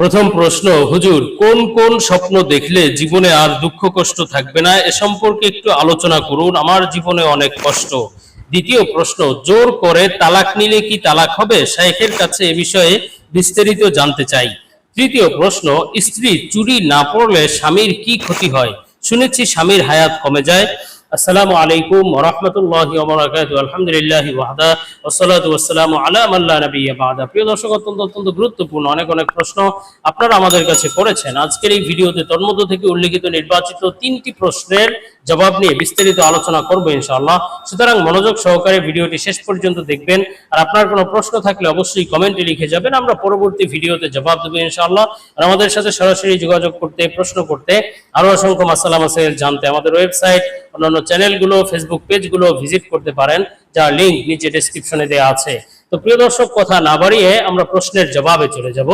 প্রথম প্রশ্ন, হুজুর, কোন কোন স্বপ্ন দেখলে জীবনে আর দুঃখ কষ্ট থাকবে না? এ সম্পর্কে একটু আলোচনা করুন, আমার জীবনে অনেক কষ্ট। দ্বিতীয় প্রশ্ন, জোর করে তালাক নিলে কি তালাক হবে? শাইখের কাছে এ বিষয়ে বিস্তারিত জানতে চাই। তৃতীয় প্রশ্ন, স্ত্রী চুরি না পড়লে স্বামীর কি ক্ষতি হয়? শুনেছি স্বামীর হায়াত কমে যায়। আসসালামু আলাইকুম রাহমাতুল্লাহি আলহামদুলিল্লাহি ওয়াহদা। ওয়াসসালাতু ওয়াসসালামু আলা মান লা নাবিয়্যা বা'দা। প্রিয় দর্শক, অত্যন্ত অত্যন্ত গুরুত্বপূর্ণ অনেক অনেক প্রশ্ন আপনারা আমাদের কাছে করেছেন। আজকের এই ভিডিওতে তন্মধ্য থেকে উল্লেখিত নির্বাচিত তিনটি প্রশ্নের জবাব নিয়ে বিস্তারিত আলোচনা ইনশাআল্লাহ। সুতরাং মনোযোগ সহকারে ভিডিওটি শেষ পর্যন্ত দেখবেন। আর আপনার কোনো প্রশ্ন থাকলে অবশ্যই কমেন্টে লিখে যাবেন। আমরা পরবর্তী ভিডিওতে জবাব দেবো ইনশাআল্লাহ। আর আমাদের সাথে সরাসরি যোগাযোগ করতে, প্রশ্ন করতে আরও অসংখ্য মাসালা জানতে আমাদের ওয়েবসাইট, অন্যান্য চ্যানেলগুলো ফেসবুক পেজগুলো ভিজিট করতে পারেন, যার লিংক নিচে ডেসক্রিপশনে দেওয়া আছে। তো প্রিয় দর্শক, কথা না বাড়িয়ে আমরা প্রশ্নের জবাবে চলে যাব।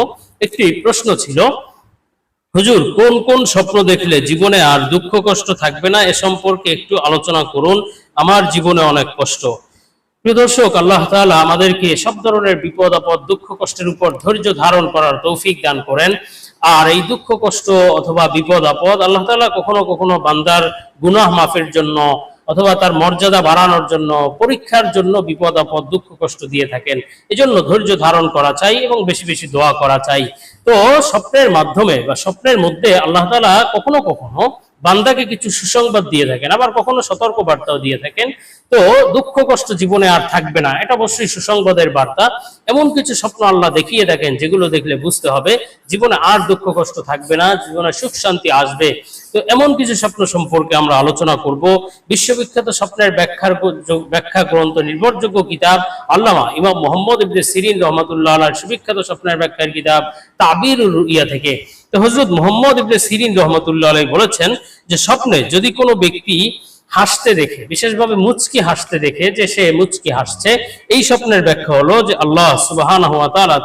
একটি প্রশ্ন ছিল, হুজুর, কোন কোন স্বপ্ন দেখলে জীবনে আর দুঃখ কষ্ট থাকবে না? এ সম্পর্কে একটু আলোচনা করুন। আমার জীবনে অনেক কষ্ট। প্রিয় দর্শক, আল্লাহ তাআলা আমাদেরকে সব ধরনের বিপদ, আপদ, দুঃখ, কষ্টের উপর ধৈর্য ধারণ করার তৌফিক দান করেন। আর এই দুঃখ, কষ্ট অথবা বিপদ, আপদ আল্লাহ তালা কখনো কখনো বান্দার গুনাহ মাফের জন্য অথবা তার মর্যাদা বাড়ানোর জন্য, পরীক্ষার জন্য বিপদ, আপদ, দুঃখ, কষ্ট দিয়ে থাকেন। এজন্য ধৈর্য ধারণ করা চাই এবং বেশি বেশি দোয়া করা চাই। তো স্বপ্নের মাধ্যমে বা স্বপ্নের মধ্যে আল্লাহ তালা কখনো কখনো বান্দাকে কিছু সুসংবাদ দিয়ে থাকেন, আবার কখনো সতর্ক বার্তাও দিয়ে থাকেন। তো দুঃখ কষ্ট জীবনে আর থাকবে না, এটা অবশ্যই সুসংবাদের বার্তা। এমন কিছু স্বপ্ন আল্লাহ দেখিয়ে থাকেন, যেগুলো দেখলে বুঝতে হবে, জীবনে আর দুঃখ কষ্ট থাকবে না, জীবনে সুখ শান্তি আসবে। তো এমন কিছু স্বপ্ন সম্পর্কে আমরা আলোচনা করব। বিশ্ববিখ্যাত স্বপ্নের ব্যাখ্যার ব্যাখ্যা গ্রন্থ নির্ভরযোগ্য কিতাব, আল্লামা ইমাম মোহাম্মদ ইবনে সিরিন রহমতুল্লাহ আলার সুবিখ্যাত স্বপ্নের ব্যাখ্যার কিতাব তাবির ইয়া থেকে। তো হজরত মোহাম্মদ ইবনে সিরিন রহমতুল্লাহ আলাই বলেছেন যে স্বপ্নে যদি কোনো ব্যক্তি হাসতে দেখে, বিশেষভাবে মুচকি হাসতে দেখে যে সে মুচকি হাসছে। এই স্বপ্নের ব্যাখ্যা হলো যে আল্লাহ সুবাহান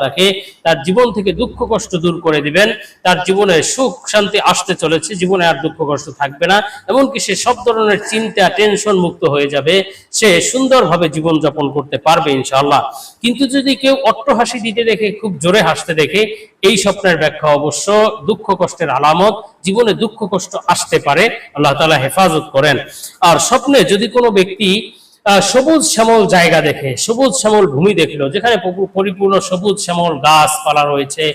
তাকে তার জীবন থেকে দুঃখ, কষ্ট দূর করে দিবেন। তার জীবনে সুখ, শান্তি আসতে চলেছে, জীবনে আর দুঃখ, কষ্ট থাকবে না। এমনকি সে সব ধরনের চিন্তা, টেনশন মুক্ত হয়ে যাবে। সে সুন্দরভাবে জীবন যাপন করতে পারবে ইনশাআল্লাহ। কিন্তু যদি কেউ অট্ট হাসি দিতে দেখে, খুব জোরে হাসতে দেখে, এই স্বপ্নের ব্যাখ্যা অবশ্য দুঃখ, কষ্টের আলামত। জীবনে দুঃখ, কষ্ট আসতে পারে, আল্লাহ তালা হেফাজত করেন। আর স্বপ্নে যদি কোনো ব্যক্তি সবুজ শ্যামল জায়গা দেখে, সবুজ শ্যামল ভূমি দেখল, যেখানে পরিপূর্ণ সবুজ শ্যামল গাছপালা রয়েছে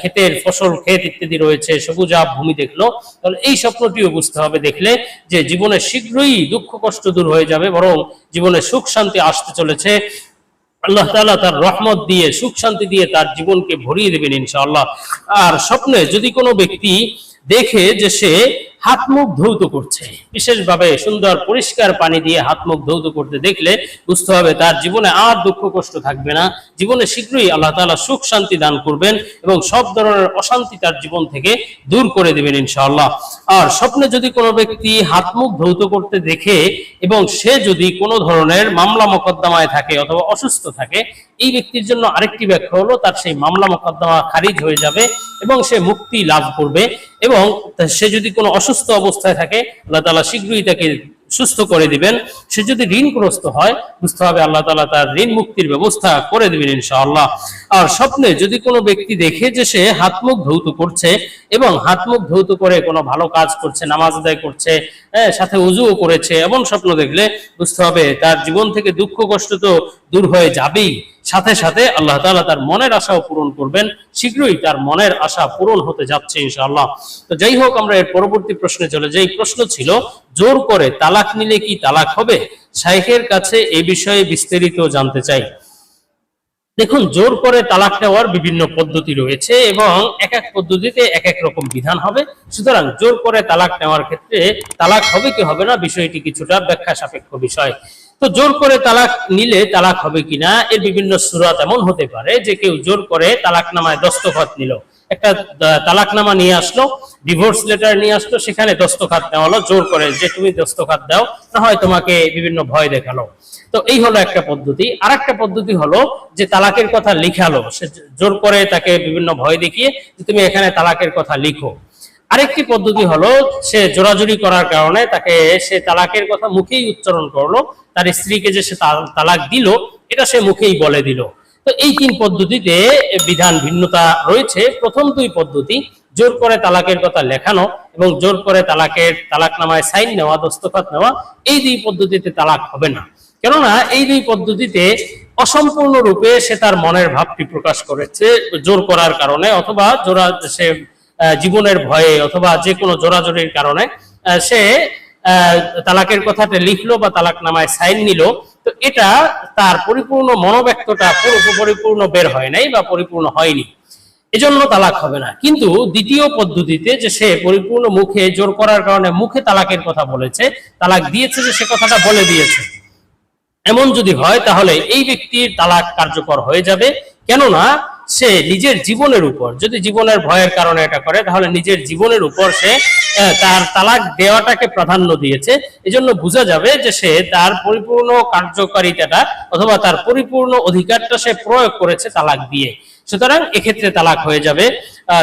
ক্ষেতের ফসল, ক্ষেত ইত্যাদি রয়েছে, সবুজ আব ভূমি দেখল, তাহলে এই স্বপ্নটিও বুঝতে হবে দেখলে যে জীবনে শীঘ্রই দুঃখ, কষ্ট দূর হয়ে যাবে, বরং জীবনে সুখ শান্তি আসতে চলেছে। আল্লাহ তালা তার রহমত দিয়ে, সুখ শান্তি দিয়ে তার জীবনকে ভরিয়ে দেবেন ইনশাআল্লাহ। আর স্বপ্নে যদি কোনো ব্যক্তি দেখে যে সে হাত মুখ ধৌত করছে। বিশেষভাবে সুন্দর পরিষ্কার পানি দিয়ে হাত মুখ ধৌত করতে দেখলে বুঝতে হবে তার জীবনে আর দুঃখ কষ্ট থাকবে না। জীবনে শীঘ্রই আল্লাহ তাআলা সুখ শান্তি দান করবেন এবং সব ধরনের অশান্তি তার জীবন থেকে দূর করে দেবেন ইনশাআল্লাহ। আর স্বপ্নে যদি কোনো ব্যক্তি হাত মুখ ধৌত করতে দেখে এবং সে যদি কোনো ধরনের মামলা মোকদ্দমায় থাকে অথবা অসুস্থ থাকে, এই ব্যক্তির জন্য আরেকটি ব্যাখ্যা হলো তার সেই মামলা মোকদ্দমা খারিজ হয়ে যাবে এবং সে মুক্তি লাভ করবে এবং সে যদি কোনো অসুস্থ অবস্থায় থাকে আল্লাহ তাআলা শীঘ্রই তাকে সুস্থ করে দিবেন। সে যদি ঋণগ্রস্ত হয় বুঝতে হবে আল্লাহ তাআলা তার ঋণ মুক্তির ব্যবস্থা করে দিবেন ইনশাআল্লাহ। আর স্বপ্নে যদি কোনো ব্যক্তি দেখে যে সে হাত মুখ ধৌত করছে এবং হাত মুখ ধৌত করে কোনো ভালো কাজ করছে নামাজ আদায় করছে হ্যাঁ, সাথে উজুও করেছে এমন স্বপ্ন দেখলে বুঝতে হবে তার জীবন থেকে দুঃখ কষ্ট তো দূর হয়ে যাবেই। সাথে সাথে আল্লাহ তাআলা তার মনের আশাও পূরণ করবেন, শীঘ্রই তার মনের আশা পূরণ হতে যাচ্ছে ইনশাআল্লাহ। তো যাই হোক, আমরা এর পরবর্তী প্রশ্নে চলে যাই। প্রশ্ন ছিল, জোর করে তালাক নিলে কি তালাক হবে? শাইখের কাছে এই বিষয়ে বিস্তারিত জানতে চাই। দেখুন, জোর করে তালাক নেওয়ার বিভিন্ন পদ্ধতি রয়েছে এবং এক এক পদ্ধতিতে এক এক রকম বিধান হবে। সুতরাং জোর করে তালাক নেওয়ার ক্ষেত্রে তালাক হবে কি হবে না, বিষয়টি কিছুটা ব্যাখ্যা সাপেক্ষ বিষয়। তো জোর করে তালাক নিলে তালাক হবে কিনা, এর বিভিন্ন সুরাত এমন হতে পারে যে কেউ জোর করে তালাক নামায় দস্তখত নিল। একটা তালাকনামা নিয়ে আসলো ডিভোর্স লেটার নিয়ে আসলো, সেখানে দস্তখাত নেওয়া হলো, জোর করে যে তুমি দস্তখাত দাও, না হয় তোমাকে বিভিন্ন ভয় দেখাল। তো এই হলো একটা পদ্ধতি। আর একটা পদ্ধতি হলো যে তালাকের কথা লিখালো, সে জোর করে তাকে বিভিন্ন ভয় দেখিয়ে যে তুমি এখানে তালাকের কথা লিখো। আরেকটি পদ্ধতি হলো, সে জোরাজুরি করার কারণে তাকে সে তালাকের কথা মুখেই উচ্চারণ করল, তার স্ত্রীকে যে সে তালাক দিল, এটা সে মুখেই বলে দিল। তো এই তিন পদ্ধতিতে বিধান ভিন্নতা রয়েছে। প্রথম দুই পদ্ধতি, জোর করে তালাকের কথা লেখানো এবং জোর করে তালাকের তালাকনামায় সাইন নেওয়া, দস্তখত নেওয়া, এই দুই পদ্ধতিতে তালাক হবে না। কেননা এই দুই পদ্ধতিতে অসম্পূর্ণ রূপে সে তার মনের ভাবটি প্রকাশ করেছে, জোর করার কারণে অথবা জোরা, সে জীবনের ভয়ে অথবা যে কোনো জোরাজোরির কারণে সে তালাকের কথাটা লিখলো বা তালাক নামায় সাইন নিল। তো এটা তার পরিপূর্ণ মনোব্যক্তটা পুরো পরিপূর্ণ বের হয় নাই বা পরিপূর্ণ হয়নি। এজন্য তালাক হবে না। কিন্তু দ্বিতীয় পদ্ধতিতে যে সে পরিপূর্ণ মুখে জোর করার কারণে মুখে তালাকের কথা বলেছে, তালাক দিয়েছে যে সে কথাটা বলে দিয়েছে। এমন যদি হয়, তাহলে এই ব্যক্তির তালাক কার্যকর হয়ে যাবে। কেননা সে নিজের জীবনের উপর। যদি জীবনের ভয়ের কারণে এটা করে, তাহলে নিজের জীবনের উপর সে তার তালাক দেওয়াটাকে প্রাধান্য দিয়েছে। এজন্য বোঝা যাবে যে সে তার পরিপূর্ণ কার্যকারিতাটা অথবা তার পরিপূর্ণ অধিকারটা সে প্রয়োগ করেছে তালাক দিয়ে। সুতরাং এক্ষেত্রে তালাক হয়ে যাবে।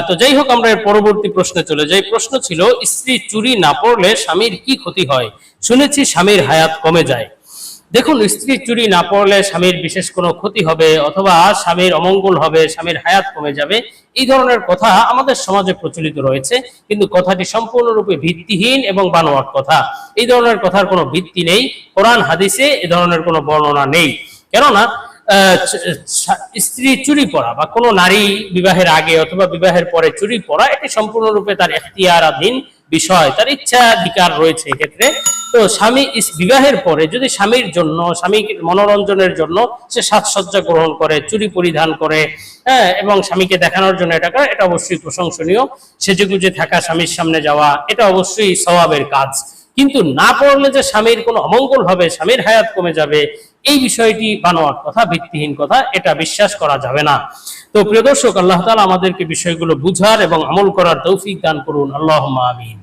তো যাই হোক, আমরা এর পরবর্তী প্রশ্নে চলে যাই। প্রশ্ন ছিল, স্ত্রী চুরি না পড়লে স্বামীর কি ক্ষতি হয়? শুনেছি স্বামীর হায়াত কমে যায়। দেখুন, স্ত্রী চুরি না পড়লে স্বামীর বিশেষ কোনো ক্ষতি হবে অথবা স্বামীর অমঙ্গল হবে, স্বামীর হায়াত কমে যাবে। এই ধরনের কথা আমাদের সমাজে প্রচলিত রয়েছে, কিন্তু কথাটি সম্পূর্ণরূপে ভিত্তিহীন এবং বানোয়াট কথা। এই ধরনের কথার কোনো ভিত্তি নেই। কোরআন, হাদিসে এ ধরনের কোনো বর্ণনা নেই। কেননা স্ত্রী চুরি পড়া বা কোনো নারী বিবাহের আগে অথবা বিবাহের পরে চুরি পড়া এটি সম্পূর্ণরূপে তার এখতিয়ারাধীন বিষয়, তার ইচ্ছাধিকার রয়েছে এক্ষেত্রে। তো স্বামী বিবাহের পরে যদি স্বামীর জন্য স্বামীকে মনোরঞ্জনের জন্য সে সাজসজ্জা গ্রহণ করে, চুরি পরিধান করে হ্যাঁ এবং স্বামীকে দেখানোর জন্য এটা করে, এটা অবশ্যই প্রশংসনীয়। সেজেগুজে থাকা স্বামীর সামনে যাওয়া, এটা অবশ্যই স্বভাবের কাজ। কিন্তু না পড়লে যে স্বামীর কোনো অমঙ্গল হবে, স্বামীর হায়াত কমে যাবে, এই বিষয়টি বানোয়ার কথা, ভিত্তিহীন কথা, এটা বিশ্বাস করা যাবে না। তো প্রিয় দর্শক, আল্লাহ তালা আমাদেরকে বিষয়গুলো বুঝার এবং আমল করার তৌফিক দান করুন। আল্লাহ আমিন।